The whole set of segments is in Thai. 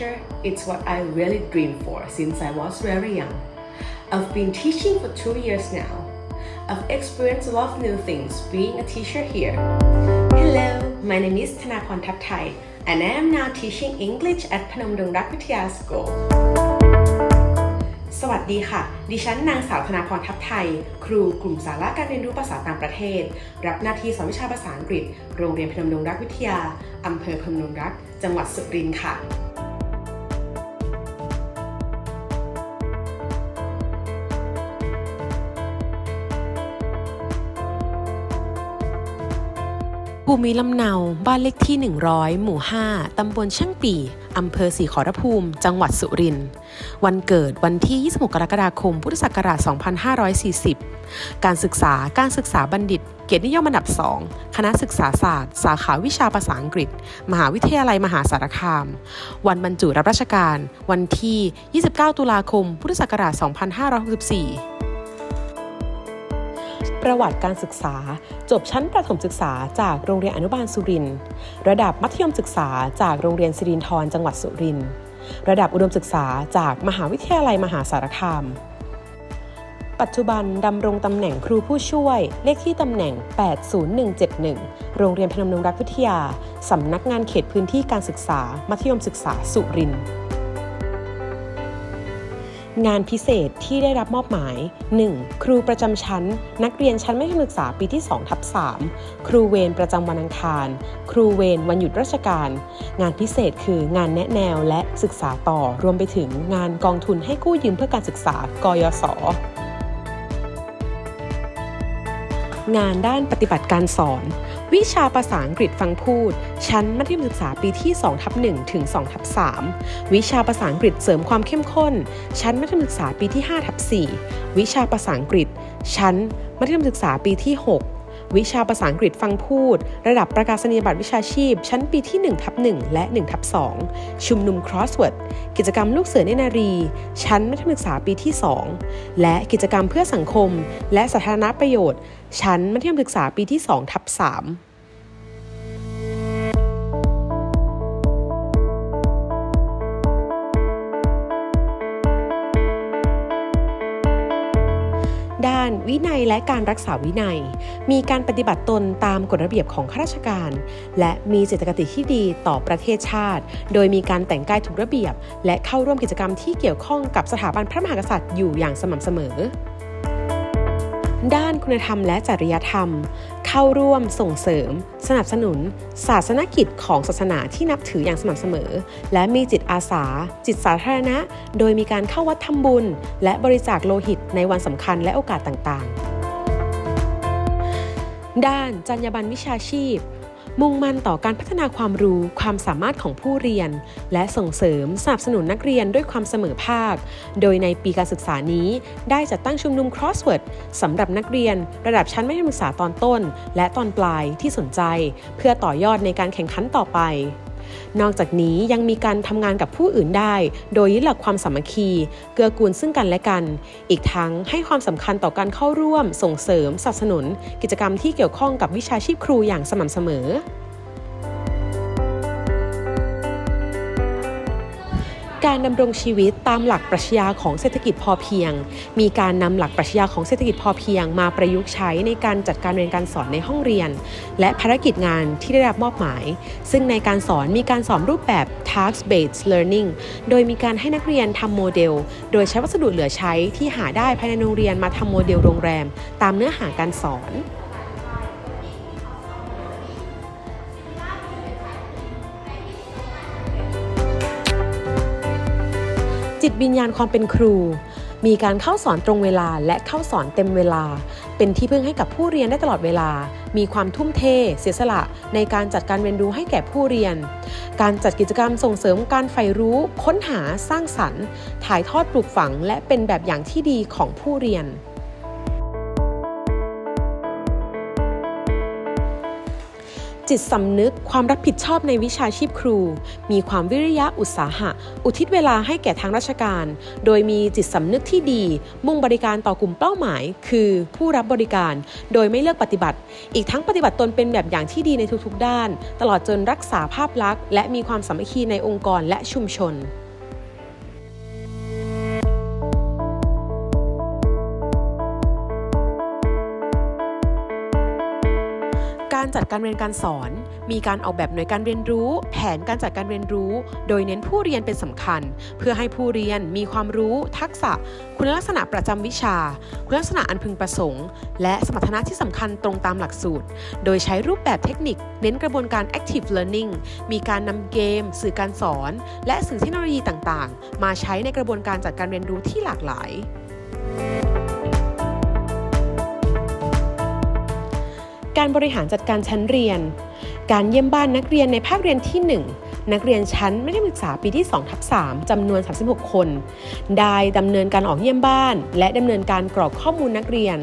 teacher, it's what I really dreamed for since I was very young. I've been teaching for two years now. I've experienced a lot of new things being a teacher here. Hello, my name is Thanapon Thapthai and I am now teaching English at Phnom Dong Rak Vitya School. สวัสดีค่ะ ดิฉันนางสาวธนาพรทัพไทย ครูกลุ่มสาระการเรียนรู้ภาษาต่างประเทศ รับหน้าที่สอนวิชาภาษาอังกฤษ โรงเรียนพนมดงรักวิทยา อำเภอพนมดงรัก จังหวัดสุรินทร์ค่ะ ภูมิลำเนาบ้านเลขที่ 100 หมู่ 5 ตำบลช่างปี อำเภอศรีขอรภูมิ จังหวัดสุรินทร์ วันเกิดวันที่ 26 กรกฎาคม พุทธศักราช 2540 การศึกษา การศึกษาบัณฑิต เกียรตินิยมอันดับ 2 คณะศึกษาศาสตร์ สาขาวิชาภาษาอังกฤษ มหาวิทยาลัยมหาสารคาม วันบรรจุรับราชการ วันที่ 29 ตุลาคม พุทธศักราช 2564 ประวัติการศึกษา จบชั้นประถมศึกษาจากโรงเรียนอนุบาลสุรินทร์ระดับมัธยมศึกษาจากโรงเรียนสิรินธรจังหวัดสุรินทร์ระดับอุดมศึกษาจากมหาวิทยาลัยมหาสารคาม ปัจจุบันดำรงตำแหน่งครูผู้ช่วย เลขที่ตำแหน่ง 80171 โรงเรียนพนมดงรักวิทยา สำนักงานเขตพื้นที่การศึกษา มัธยมศึกษาสุรินทร์ งานพิเศษที่ได้รับมอบหมาย 1. ครูประจำชั้น นักเรียนชั้นมัธยมศึกษาปีที่2ทับ3ครูเวรประจำวันอังคาร ครูเวรวันหยุดราชการ งานพิเศษคืองานแนะแนวและศึกษาต่อ รวมไปถึงงานกองทุนให้กู้ยืมเพื่อการศึกษากยศงานด้านปฏิบัติการสอน วิชาภาษาอังกฤษฟังพูด ชั้นมัธยมศึกษาปีที่2ทับ1ถึง2ทับ3วิชาภาษาอังกฤษเสริมความเข้มข้น ชั้นมัธยมศึกษาปีที่5ทับ4วิชาภาษาอังกฤษ ชั้นมัธยมศึกษาปีที่ 6 วิชาภาษาอังกฤษฟังพูด ระดับประกาศนียบัตรวิชาชีพ ชั้นปีที่1ทับ1และ1ทับ2ชุมนุม Crossword กิจกรรมลูกเสือเนนารี ชั้นมัธยมศึกษาปีที่ 2 และกิจกรรมเพื่อสังคม และสาธารณประโยชน์ ชั้นมัธยมศึกษาปีที่2ทับ3 ด้านวินัยและการรักษาวินัย มีการปฏิบัติตนตามกฎระเบียบของข้าราชการ และมีเจตคติที่ดีต่อประเทศชาติ โดยมีการแต่งกายถูกระเบียบ และเข้าร่วมกิจกรรมที่เกี่ยวข้องกับสถาบันพระมหากษัตริย์อยู่อย่างสม่ำเสมอ ด้านคุณธรรมและจริยธรรม เข้าร่วมส่งเสริม สนับสนุน ศาสนกิจของศาสนาที่นับถืออย่างสม่ำเสมอ และมีจิตอาสา จิตสาธารณะ โดยมีการเข้าวัดทำบุญ และบริจาคโลหิตในวันสำคัญและโอกาสต่างๆ ด้านจรรยาบรรณวิชาชีพ มุ่งมั่นต่อการพัฒนาความรู้ความสามารถของผู้เรียน และส่งเสริมสนับสนุนนักเรียนด้วยความเสมอภาค โดยในปีการศึกษานี้ ได้จัดตั้งชุมนุม Crossword สำหรับนักเรียน ระดับชั้นมัธยมศึกษาตอนต้น และตอนปลายที่สนใจ เพื่อต่อยอดในการแข่งขันต่อไป นอกจากนี้ยังมีการทำงานกับผู้อื่นได้ โดยยึดหลักความสามัคคี เกื้อกูลซึ่งกันและกัน อีกทั้งให้ความสำคัญต่อการเข้าร่วม ส่งเสริมสนับสนุน กิจกรรมที่เกี่ยวข้องกับวิชาชีพครูอย่างสม่ำเสมอ การดำรงชีวิตตามหลักปรัชญาของเศรษฐกิจพอเพียง มีการนำหลักปรัชญาของเศรษฐกิจพอเพียง มาประยุกต์ใช้ในการจัดการเรียนการสอนในห้องเรียน และภารกิจงานที่ได้รับมอบหมาย ซึ่งในการสอนมีการสอนรูปแบบ task based learning โดยมีการให้นักเรียนทำโมเดล โดยใช้วัสดุเหลือใช้ที่หาได้ภายในโรงเรียนมาทำโมเดลโรงแรม ตามเนื้อหาการสอน จิตวิญญาณความเป็นครู มีการเข้าสอนตรงเวลาและเข้าสอนเต็มเวลา เป็นที่พึ่งให้กับผู้เรียนได้ตลอดเวลา มีความทุ่มเท เสียสละ ในการจัดการเรียนรู้ให้แก่ผู้เรียน การจัดกิจกรรมส่งเสริมการใฝ่รู้ ค้นหาสร้างสรรค์ ถ่ายทอดปลูกฝัง และเป็นแบบอย่างที่ดีของผู้เรียน จิตสำนึกความรับผิดชอบในวิชาชีพครู มีความวิริยะอุตสาหะ อุทิศเวลาให้แก่ทางราชการ โดยมีจิตสำนึกที่ดี มุ่งบริการต่อกลุ่มเป้าหมาย คือผู้รับบริการ โดยไม่เลือกปฏิบัติ อีกทั้งปฏิบัติตนเป็นแบบอย่างที่ดีในทุกๆ ด้าน ตลอดจนรักษาภาพลักษณ์และมีความสามัคคีในองค์กรและชุมชน จัดการเรียนการสอน มีการออกแบบหน่วยการเรียนรู้ แผนการจัดการเรียนรู้ โดยเน้นผู้เรียนเป็นสำคัญ เพื่อให้ผู้เรียนมีความรู้ ทักษะ คุณลักษณะประจำวิชา คุณลักษณะอันพึงประสงค์ และสมรรถนะที่สำคัญตรงตามหลักสูตร โดยใช้รูปแบบเทคนิค เน้นกระบวนการ active learning มีการนำเกม สื่อการสอน และสื่อเทคโนโลยีต่างๆ มาใช้ในกระบวนการจัดการเรียนรู้ที่หลากหลาย การบริหารจัดการชั้นเรียน การเยี่ยมบ้านนักเรียนในภาคเรียนที่ 1 นักเรียนชั้นไม่ได้ศึกษาปีที่2ทับ3จำนวน 36 คน ได้ดำเนินการออกเยี่ยมบ้าน และดำเนินการกรอกข้อมูลนักเรียน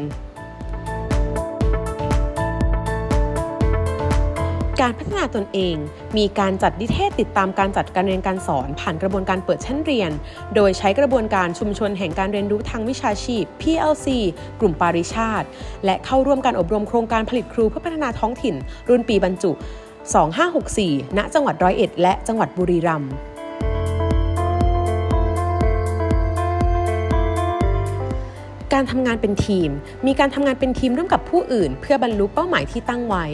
การพัฒนาตนเอง มีการจัดนิเทศติดตามการจัดการเรียนการสอน ผ่านกระบวนการเปิดชั้นเรียน โดยใช้กระบวนการชุมชนแห่งการเรียนรู้ทางวิชาชีพ PLC กลุ่มปาริชาติ และเข้าร่วมการอบรมโครงการผลิตครูเพื่อพัฒนาท้องถิ่น รุ่นปีบรรจุ 2564 ณ จังหวัดร้อยเอ็ด และจังหวัดบุรีรัมย์การทำงานเป็นทีม มีการทำงานเป็นทีมร่วมกับผู้อื่น เพื่อบรรลุเป้าหมายที่ตั้งไว้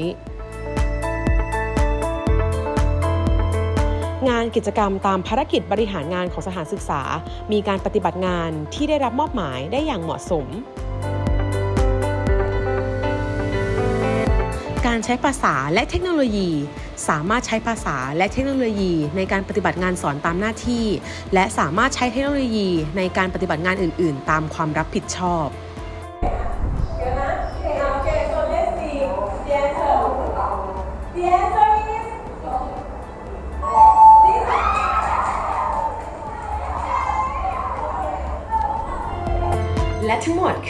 งานกิจกรรมตามภารกิจบริหารงานของสถานศึกษา มีการปฏิบัติงานที่ได้รับมอบหมายได้อย่างเหมาะสม การใช้ภาษาและเทคโนโลยี สามารถใช้ภาษาและเทคโนโลยีในการปฏิบัติงานสอนตามหน้าที่ และสามารถใช้เทคโนโลยีในการปฏิบัติงานอื่น ๆ ตามความรับผิดชอบ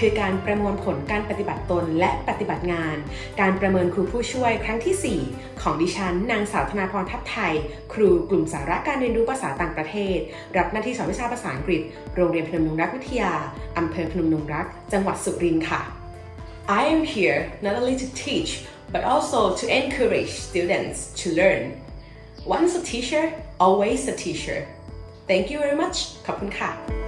คือการประมวลผลการปฏิบัติตนและปฏิบัติงาน การประเมินครูผู้ช่วยครั้งที่ 4 ของดิฉัน นางสาวธนาพรทัพไทย ครูกลุ่มสาระการเรียนรู้ภาษาต่างประเทศ รับหน้าที่สอนวิชาภาษาอังกฤษ โรงเรียนพนมนงรักวิทยา อำเภอพนมนงรัก จังหวัดสุรินทร์ค่ะ I am here not only to teach but also to encourage students to learn Once a teacher always a teacher Thank you very much ขอบคุณค่ะ